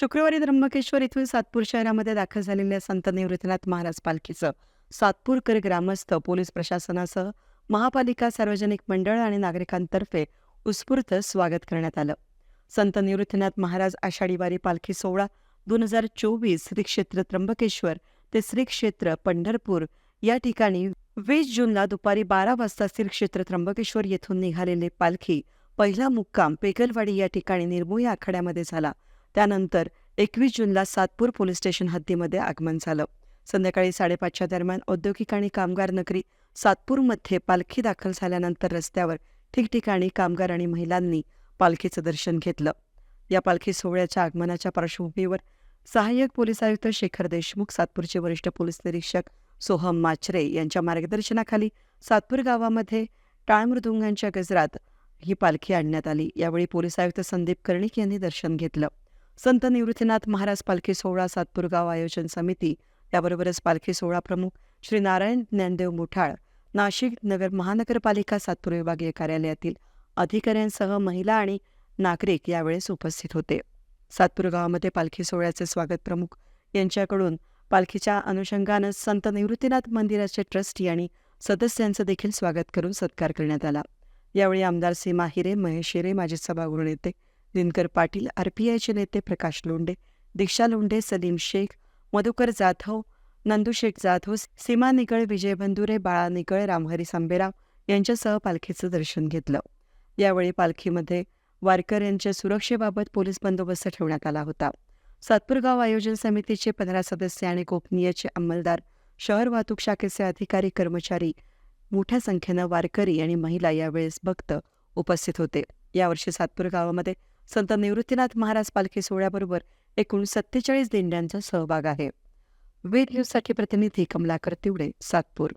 शुक्रवारी त्र्यंबकेश्वर येथून सातपूर शहरामध्ये दाखल झालेल्या संत निवृत्तीनाथ महाराज पालखीचं सातपूरकर ग्रामस्थ पोलीस प्रशासनासह महापालिका सार्वजनिक मंडळ आणि नागरिकांतर्फे उत्स्फूर्त स्वागत करण्यात आलं. संत निवृत्तीनाथ महाराज आषाढी वारी पालखी सोहळा दोन हजार चोवीस श्री क्षेत्र त्र्यंबकेश्वर ते श्री क्षेत्र पंढरपूर या ठिकाणी वीस जूनला दुपारी बारा वाजता श्री क्षेत्र त्र्यंबकेश्वर येथून निघालेले पालखी पहिला मुक्काम पेगलवाडी या ठिकाणी निर्मोही आखाड्यामध्ये झाला. त्यानंतर एकवीस जूनला सातपूर पोलीस स्टेशन हद्दीमध्ये आगमन झालं. संध्याकाळी साडेपाचच्या दरम्यान औद्योगिक आणि कामगार नगरी सातपूरमध्ये पालखी दाखल झाल्यानंतर रस्त्यावर ठिकठिकाणी कामगार आणि महिलांनी पालखीचं दर्शन घेतलं. या पालखी सोहळ्याच्या आगमनाच्या पार्श्वभूमीवर सहाय्यक पोलीस आयुक्त शेखर देशमुख सातपूरचे वरिष्ठ पोलीस निरीक्षक सोहम माचरे यांच्या मार्गदर्शनाखाली सातपूर गावामध्ये टाळमृदुंगांच्या गजरात ही पालखी आणण्यात आली. यावेळी पोलीस आयुक्त संदीप कर्णिक यांनी दर्शन घेतलं. संत निवृत्तीनाथ महाराज पालखी सोहळा सातपूरगाव आयोजन समिती याबरोबरच पालखी सोहळा प्रमुख श्री नारायण ज्ञानदेव मुठाळ नाशिक नगर महानगरपालिका सातपूर विभागीय कार्यालयातील अधिकाऱ्यांसह महिला आणि नागरिक यावेळेस उपस्थित होते. सातपूर गावामध्ये पालखी सोहळ्याचे स्वागत प्रमुख यांच्याकडून पालखीच्या अनुषंगानं संत निवृत्तीनाथ मंदिराचे ट्रस्टी आणि सदस्यांचं देखील स्वागत करून सत्कार करण्यात आला. यावेळी आमदार सीमा हिरे महेश हिरे माजी सभागृह नेते दिनकर पाटील आरपीआयचे नेते प्रकाश लोंडे दीक्षा लोंढे सलीम शेख मधुकर जाधव नंदू शेख जाधव सीमा निगळ विजय बंधुरे बाळा निगळ रामहरी सांबेराव यांच्यासह पालखीचं दर्शन घेतलं. यावेळी पालखीमध्ये वारकर यांच्या सुरक्षेबाबत पोलीस बंदोबस्त ठेवण्यात आला होता. सातपूरगाव आयोजन समितीचे पंधरा सदस्य आणि गोपनीयचे अंमलदार शहर वाहतूक शाखेचे अधिकारी कर्मचारी मोठ्या संख्येनं वारकरी आणि महिला यावेळेस भक्त उपस्थित होते. यावर्षी सातपूर गावामध्ये संत निवृत्तीनाथ महाराज पालखी सोहळ्याबरोबर एकूण सत्तेचाळीस दिंड्यांचा सहभाग आहे. वेद न्यूजसाठी प्रतिनिधी कमलाकर तिवडे सातपूर.